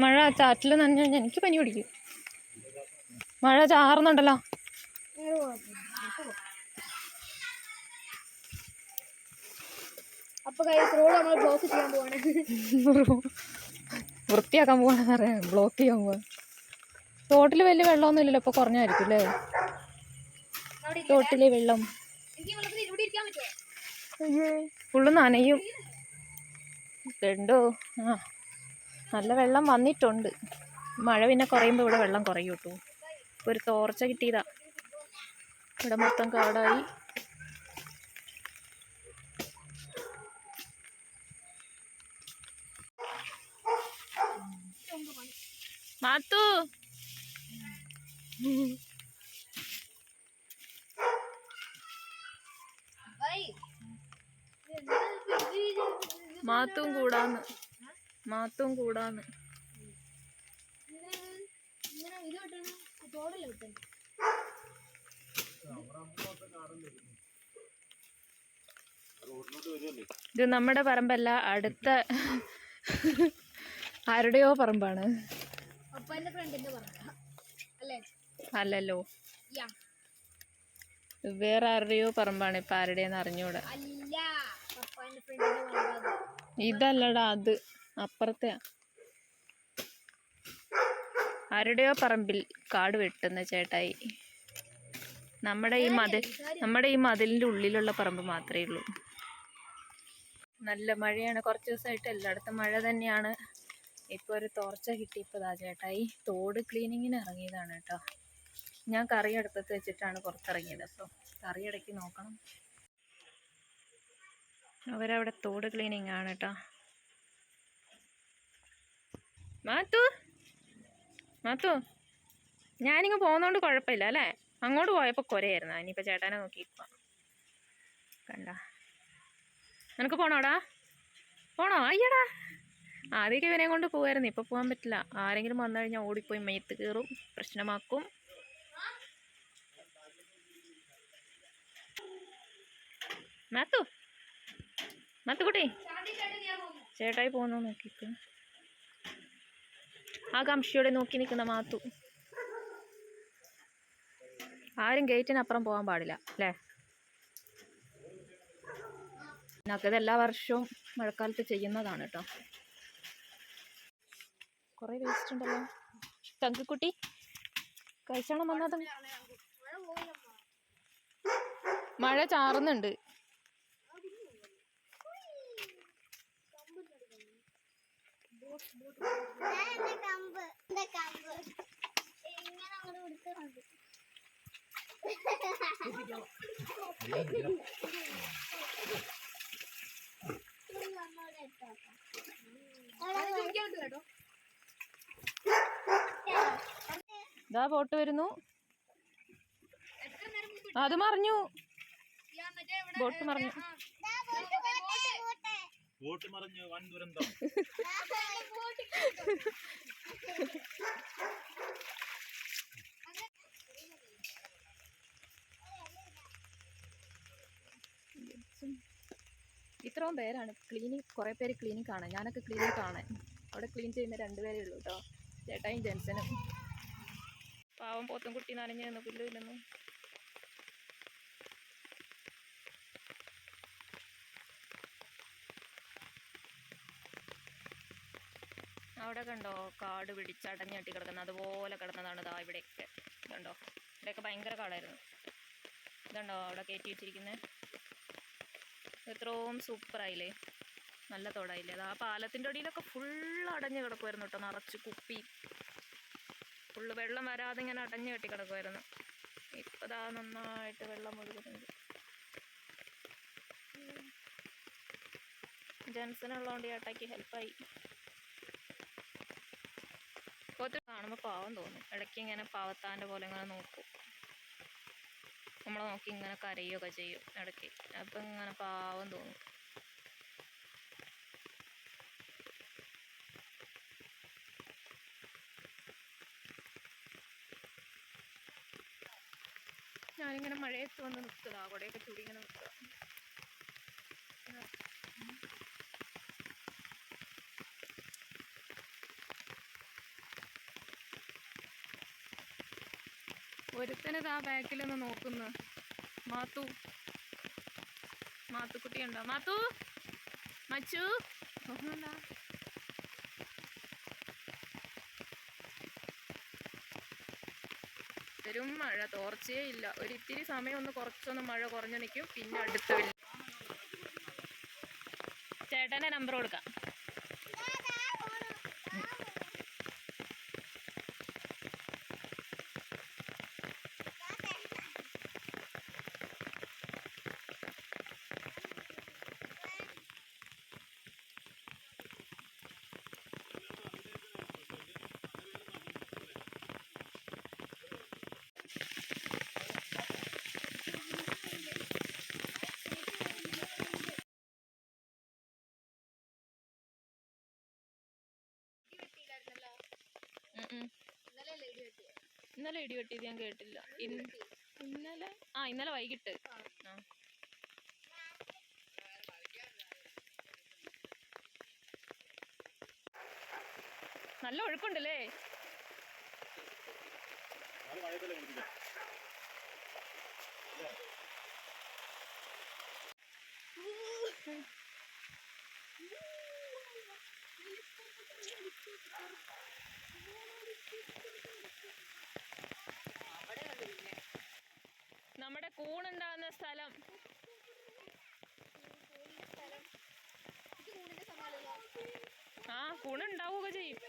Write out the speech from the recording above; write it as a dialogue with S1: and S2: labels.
S1: മഴ ചാറ്റിൽ നനഞ്ഞു കഴിഞ്ഞാൽ എനിക്ക് പനി പിടിക്കും. മഴ ചാറുന്നുണ്ടല്ലോ. വൃത്തിയാക്കാൻ പോകണമെന്ന് അറിയാം ബ്ലോക്ക് ചെയ്യാൻ പോവാ. തോട്ടിൽ വലിയ വെള്ളമൊന്നും ഇല്ലല്ലോ ഇപ്പൊ കുറഞ്ഞായിരിക്കും അല്ലേ? തോട്ടിലെ വെള്ളം. ഫുള്ള് നനയും. കണ്ടോ ആ നല്ല വെള്ളം വന്നിട്ടുണ്ട്. മഴ പിന്നെ കുറയുമ്പോൾ ഇവിടെ വെള്ളം കുറയും കേട്ടോ. ഇപ്പോൾ ഒരു തോർച്ച കിട്ടിയതാ. ഇവിടെ മൊത്തം കാടായി. മാത്തു! മാത്തും കൂടാന്ന്. മാത്തും കൂടാന്ന്.
S2: ഇത്
S1: നമ്മുടെ പറമ്പല്ല അടുത്ത ആരുടെയോ പറമ്പാണ്. അല്ലല്ലോ. വേറെ ആരുടെയോ പറമ്പാണ് ഇപ്പൊ ആരുടെയെന്ന് അറിഞ്ഞൂടെ.
S2: അല്ല പപ്പാന്റെ ഫ്രണ്ടിന്റെ പറഞ്ഞത്
S1: ഇതല്ലടാ അത്. അപ്പുറത്തെ ആരുടെയോ പറമ്പിൽ കാട് വെട്ടുന്ന ചേട്ടായി. നമ്മുടെ ഈ മതിൽ നമ്മുടെ ഈ മതിലിന്റെ ഉള്ളിലുള്ള പറമ്പ് മാത്രമേ ഉള്ളൂ. നല്ല മഴയാണ്. കുറച്ച് ദിവസമായിട്ട് എല്ലായിടത്തും മഴ തന്നെയാണ്. ഇപ്പോൾ ഒരു തോർച്ച കിട്ടി ഇപ്പോൾ ദാ ചേട്ടായി. തോട് ക്ലീനിങ്ങിന് ഇറങ്ങിയതാണ് കേട്ടോ. ഞാൻ കറി അടുപ്പത്ത് വെച്ചിട്ടാണ് പുറത്തിറങ്ങിയത്. അപ്പം കറി ഇടയ്ക്ക് നോക്കണം. അവരവിടെ തോട് ക്ലീനിങ് ആണ് കേട്ടോ മാത്തു? മാത്തു? ഞാനിങ്ങ് പോകുന്നതുകൊണ്ട് കുഴപ്പമില്ല അല്ലേ? അങ്ങോട്ട് പോയപ്പോൾ കുരയായിരുന്നു. ഇനിയിപ്പോൾ ചേട്ടാനെ നോക്കിയിരിക്കുക കണ്ട? നിനക്ക് പോണോടാ? പോണോ? അയ്യടാ! ആദ്യമൊക്കെ ഇവനെ കൊണ്ട് പോകുമായിരുന്നു ഇപ്പോൾ പോകാൻ പറ്റില്ല. ആരെങ്കിലും വന്നു കഴിഞ്ഞാൽ ഓടിപ്പോയി മെയ്ത്ത് കയറും പ്രശ്നമാക്കും. മാത്തു? മാത്തുക്കുട്ടി ചേട്ടായി പോകുന്നു നോക്കിക്ക്. ആ കംഷിയോടെ നോക്കി നിൽക്കുന്ന മാത്തു. ആരും ഗേറ്റിനപ്പുറം പോകാൻ പാടില്ല അല്ലേ? ഞങ്ങൾക്കിത് എല്ലാ വർഷവും മഴക്കാലത്ത് ചെയ്യുന്നതാണ് കേട്ടോ. കുറേ വേസ്റ്റ് ഉണ്ടല്ലോ. തങ്കിക്കുട്ടി കഴിച്ചാണോ വന്നത് മഴ ചാറുന്നുണ്ട്.
S2: കമ്പ്. എന്റെ കമ്പ്. എങ്ങനെ അങ്ങോട്ട് കൊടുക്കുന്നുണ്ട്
S1: ഇതാ ബോട്ട് വരുന്നു. അത് മറിഞ്ഞു. ബോട്ട് മറിഞ്ഞു.
S3: വോട്ട് മറിഞ്ഞ് വൻ ദുരന്തം.
S1: ഇത്രയും പേരാണ് ക്ലീനിങ് കുറേ പേര് ക്ലീനിങ് കാണാൻ. ഞാനൊക്കെ ക്ലീനിങ് കാണാൻ. അവിടെ ക്ലീൻ ചെയ്യുന്ന രണ്ടുപേരേ ഉള്ളൂ കേട്ടോ ചേട്ടായും ജെൻസനും. പാവം പോത്തും കുട്ടി നനഞ്ഞു നിന്ന് പുല്ലുമില്ലെന്നു അവിടെ കണ്ടോ? കാട് പിടിച്ചടഞ്ഞ് കെട്ടി കിടക്കുന്നത് അതുപോലെ കിടന്നതാണ് ദാ ഇവിടെയൊക്കെ. കണ്ടോ? ഇവിടെയൊക്കെ ഭയങ്കര കാടായിരുന്നു. ഇതുണ്ടോ അവിടെ കയറ്റി വെച്ചിരിക്കുന്നത് എത്രയും സൂപ്പറായില്ലേ? നല്ല തോടായില്ലേ? അത് ആ പാലത്തിന്റെ അടിയിലൊക്കെ ഫുൾ അടഞ്ഞു കിടക്കുമായിരുന്നു കേട്ടോ. നിറച്ച് കുപ്പി. ഫുള്ള് വെള്ളം വരാതെ ഇങ്ങനെ അടഞ്ഞ് കെട്ടി കിടക്കുമായിരുന്നു ഇപ്പം ദാ നന്നായിട്ട് വെള്ളം ഒഴുകുന്നുണ്ട്. ജെൻസൺ ഉള്ളതുകൊണ്ട് ചേട്ടാക്കി ഹെൽപ്പായി പോത്ത് കാണുമ്പോൾ പാവം തോന്നും. ഇടയ്ക്ക് ഇങ്ങനെ പാവത്താന്റെ പോലെ ഇങ്ങനെ നോക്കും. നമ്മളെ നോക്കി ഇങ്ങനെ കരയുകയൊക്കെ ചെയ്യും ഇടയ്ക്ക്. അപ്പം ഇങ്ങനെ പാവം തോന്നും. ഞാനിങ്ങനെ മഴയത്ത് വന്ന് നിൽക്കുക അവിടെയൊക്കെ ചൂടി ഇങ്ങനെ നിൽക്കുക ഒരുത്തനത് ആ ബാക്കിലൊന്ന് നോക്കുന്നു. മാത്തു. മാത്തുക്കുട്ടി ഉണ്ടോ മാത്തു? മച്ചു? ഒന്നുണ്ടാ മഴ തോർച്ചയേ ഇല്ല. ഒരു ഇത്തിരി സമയം ഒന്ന് കുറച്ചൊന്ന് മഴ കുറഞ്ഞു നിൽക്കും. പിന്നെ അടുത്ത ചേട്ടന്റെ നമ്പർ കൊടുക്കാം.
S2: ഇന്നലെ
S1: ഇടി വെട്ടിയത് ഞാൻ കേട്ടില്ല. ഇന്നലെ? ആ ഇന്നലെ വൈകിട്ട്. ആ. നല്ല ഒഴുക്കുണ്ടല്ലേ? ആ കൂണുണ്ടാവുക ചെയ്യും.